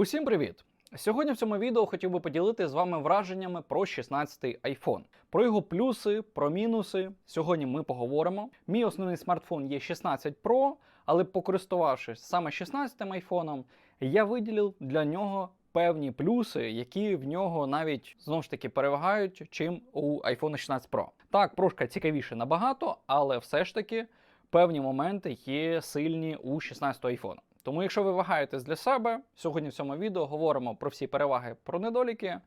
Усім привіт! Сьогодні в цьому відео хотів би поділитися з вами враженнями про 16-й iPhone, про його плюси, про мінуси. Сьогодні ми поговоримо. Мій основний смартфон є 16 Pro, але покористувавшись саме 16-м айфоном, я виділив для нього певні плюси, які в нього навіть знову ж таки перевагають, чим у iPhone 16 Pro. Так, прошка цікавіше набагато, але все ж таки певні моменти є сильні у 16 iPhone. Тому, якщо ви вагаєтесь для себе, сьогодні в цьому відео говоримо про всі переваги, про недоліки.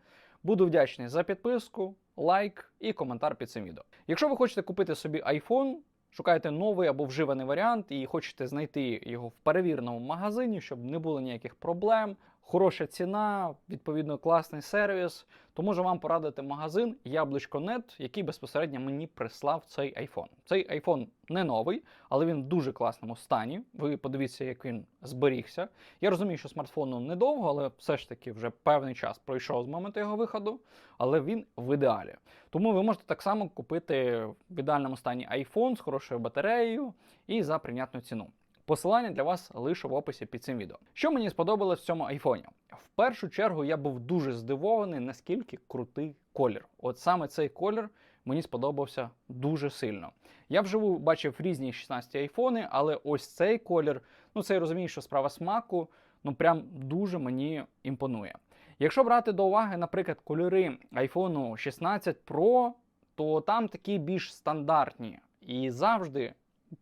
Буду вдячний за підписку, лайк і коментар під цим відео. Якщо ви хочете купити собі iPhone, шукаєте новий або вживаний варіант і хочете знайти його в перевіреному магазині, щоб не було ніяких проблем, хороша ціна, відповідно класний сервіс, то можу вам порадити магазин Яблучко.нет, який безпосередньо мені прислав цей iPhone. Цей iPhone не новий, але він в дуже класному стані. Ви подивіться, як він зберігся. Я розумію, що смартфону недовго, але все ж таки вже певний час пройшов з моменту його виходу, але він в ідеалі. Тому ви можете так само купити в ідеальному стані iPhone з хорошою батареєю і за прийнятну ціну. Посилання для вас лише в описі під цим відео. Що мені сподобалось в цьому айфоні? В першу чергу я був дуже здивований, наскільки крутий колір. От саме цей колір мені сподобався дуже сильно. Я вживу бачив різні 16 айфони, але ось цей колір, ну це я розумію, що справа смаку, ну прям дуже мені імпонує. Якщо брати до уваги, наприклад, кольори iPhone 16 Pro, то там такі більш стандартні. І завжди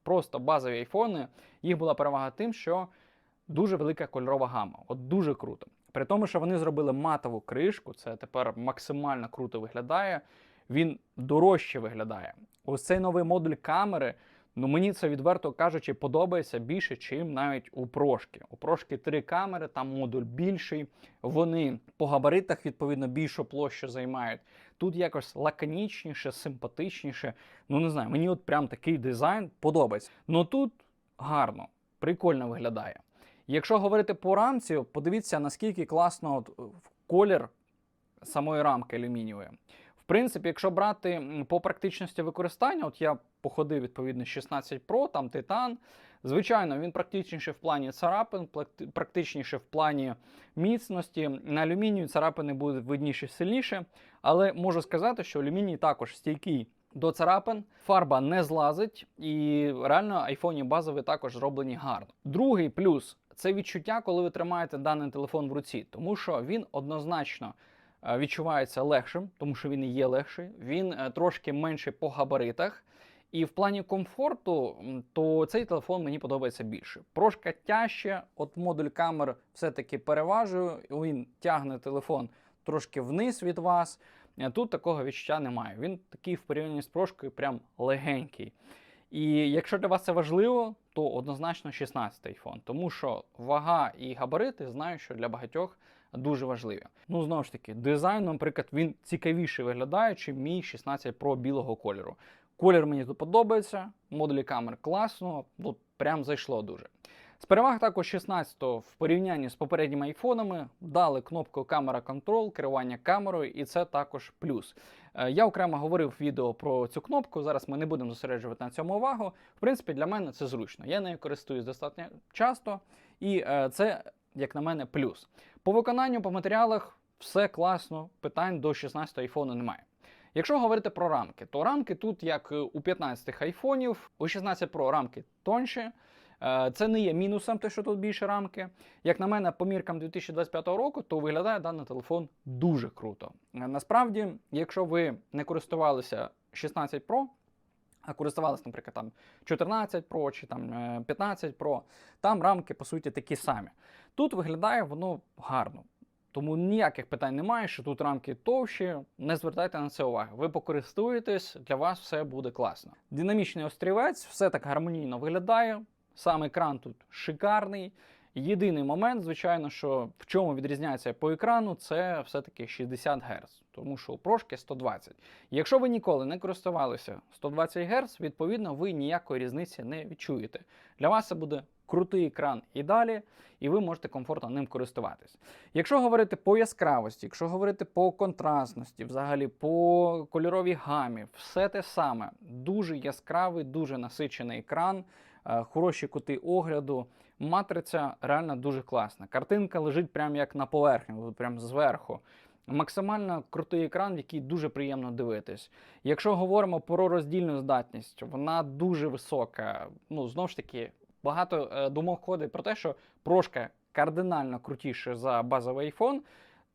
просто базові айфони, їх була перевага тим, що дуже велика кольорова гама. От дуже круто. При тому, що вони зробили матову кришку, це тепер максимально круто виглядає. Він дорожче виглядає. Ось цей новий модуль камери. Ну мені це відверто кажучи, подобається більше, чим навіть у прошки. У прошки три камери, там модуль більший. Вони по габаритах відповідно більшу площу займають. Тут якось лаконічніше, симпатичніше. Ну не знаю, мені от прям такий дизайн подобається. Ну тут гарно, прикольно виглядає. Якщо говорити по рамці, подивіться, наскільки класно от, колір самої рамки алюмінієвої. Принципі, якщо брати по практичності використання, от я походив відповідно 16 Pro, там титан. Звичайно, він практичніше в плані царапин, практичніше в плані міцності. На алюмінію царапини будуть видніше сильніше, але можу сказати, що алюміній також стійкий до царапин, фарба не злазить, і реально айфоні базові також зроблені гарно. Другий плюс це відчуття, коли ви тримаєте даний телефон в руці, тому що він однозначно. Е, відчувається легшим, тому що він є легший, він е, трошки менший по габаритах. І в плані комфорту, то цей телефон мені подобається більше. Прошка тяжче, от модуль камер все-таки переважує, він тягне телефон трошки вниз від вас. Е, тут такого відчуття немає. Він такий в порівнянні з прошкою прям легенький. І якщо для вас це важливо, то однозначно 16 iPhone, тому що вага і габарити знаю, що для багатьох дуже важливі. Ну, знову ж таки, дизайн, наприклад, він цікавіше виглядає, чим мій 16 Pro білого кольору. Колір мені тут подобається, модулі камер класно, ну прям зайшло дуже. З переваг також 16-го в порівнянні з попередніми айфонами дали кнопку камера контрол, керування камерою, і це також плюс. Е, я окремо говорив відео про цю кнопку. Зараз ми не будемо зосереджувати на цьому увагу. В принципі, для мене це зручно. Я нею користуюсь достатньо часто, і е, це, як на мене, плюс. По виконанню, по матеріалах все класно, питань до 16 айфону немає. Якщо говорити про рамки, то рамки тут, як у 15 айфонів, у 16 Pro рамки тонші. Е, це не є мінусом, те, що тут більше рамки. Як на мене, по міркам 2025 року, то виглядає даний телефон дуже круто. Е, насправді, якщо ви не користувалися 16 Pro, користувалися, наприклад, там 14 Pro чи там 15 е, Pro, там рамки, по суті, такі самі. Тут виглядає воно гарно. Тому ніяких питань немає, що тут рамки товщі. Не звертайте на це уваги. Ви покористуєтесь, для вас все буде класно. Динамічний острівець, все так гармонійно виглядає. Сам екран тут шикарний. Єдиний момент, звичайно, що в чому відрізняється по екрану, це все-таки 60 Гц, тому що у прошки 120. Якщо ви ніколи не користувалися 120 Гц, відповідно, ви ніякої різниці не відчуєте. Для вас це буде крутий екран і далі, і ви можете комфортно ним користуватись. Якщо говорити по яскравості, якщо говорити по контрастності, взагалі по кольоровій гамі, все те саме. Дуже яскравий, дуже насичений екран. Е, хороші кути огляду, матриця реально дуже класна. Картинка лежить прямо як на поверхні, прямо зверху. Максимально крутий екран, в який дуже приємно дивитись. Якщо говоримо про роздільну здатність, вона дуже висока. Ну, знову ж таки, багато е, думок ходить про те, що прошка кардинально крутіше за базовий iPhone.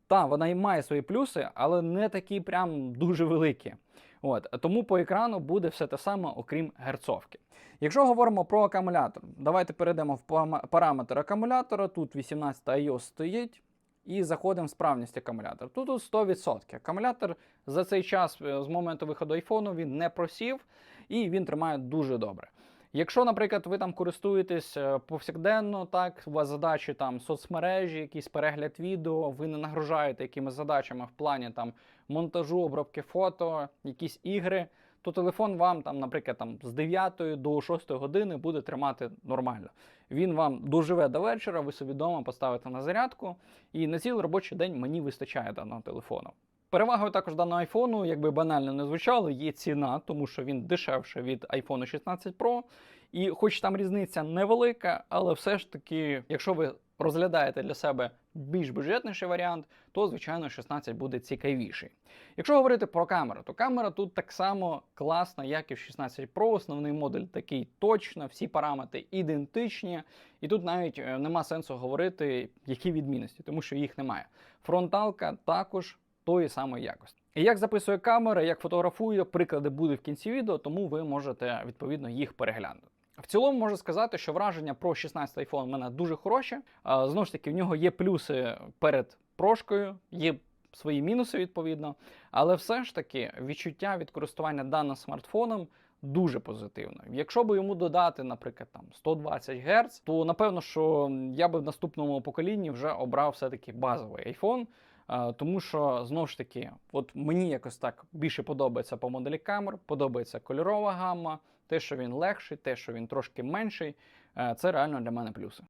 Та, вона і має свої плюси, але не такі прям дуже великі. От, тому по екрану буде все те саме, окрім герцовки. Якщо говоримо про акумулятор, давайте перейдемо в параметр акумулятора. Тут 18 iOS стоїть. І заходимо в справність акумулятора. Тут, тут 100%. Акумулятор за цей час, е, з моменту виходу айфону, він не просів і він тримає дуже добре. Якщо, наприклад, ви там користуєтесь е, повсякденно, так, у вас задачі там соцмережі, якийсь перегляд відео, ви не нагружаєте якимись задачами в плані там монтажу, обробки фото, якісь ігри, то телефон вам там, наприклад, там з 9 до 6 години буде тримати нормально. Він вам доживе до вечора, ви собі вдома поставите на зарядку, і на цілий робочий день мені вистачає даного телефону. Перевагою також даного айфону, якби банально не звучало, є ціна, тому що він дешевше від iPhone 16 Pro. І хоч там різниця невелика, але все ж таки, якщо ви розглядаєте для себе більш бюджетніший варіант, то звичайно 16 буде цікавіший. Якщо говорити про камеру, то камера тут так само класна, як і в 16 Pro. Основний модуль такий точно, всі параметри ідентичні, і тут навіть е, нема сенсу говорити, які відмінності, тому що їх немає. Фронталка також тої самої якості. І як записує камера, як фотографує, приклади будуть в кінці відео, тому ви можете відповідно їх переглянути. В цілому можу сказати, що враження про 16 iPhone в мене дуже хороше. Знову ж таки, в нього є плюси перед прошкою, є свої мінуси відповідно. Але все ж таки відчуття від користування даним смартфоном дуже позитивно. Якщо би йому додати, наприклад, там 120 Гц, то напевно, що я би в наступному поколінні вже обрав все-таки базовий iPhone. Тому що знову ж таки, от мені якось так більше подобається по моделі камер, подобається кольорова гамма, те, що він легший, те, що він трошки менший, е, це реально для мене плюси.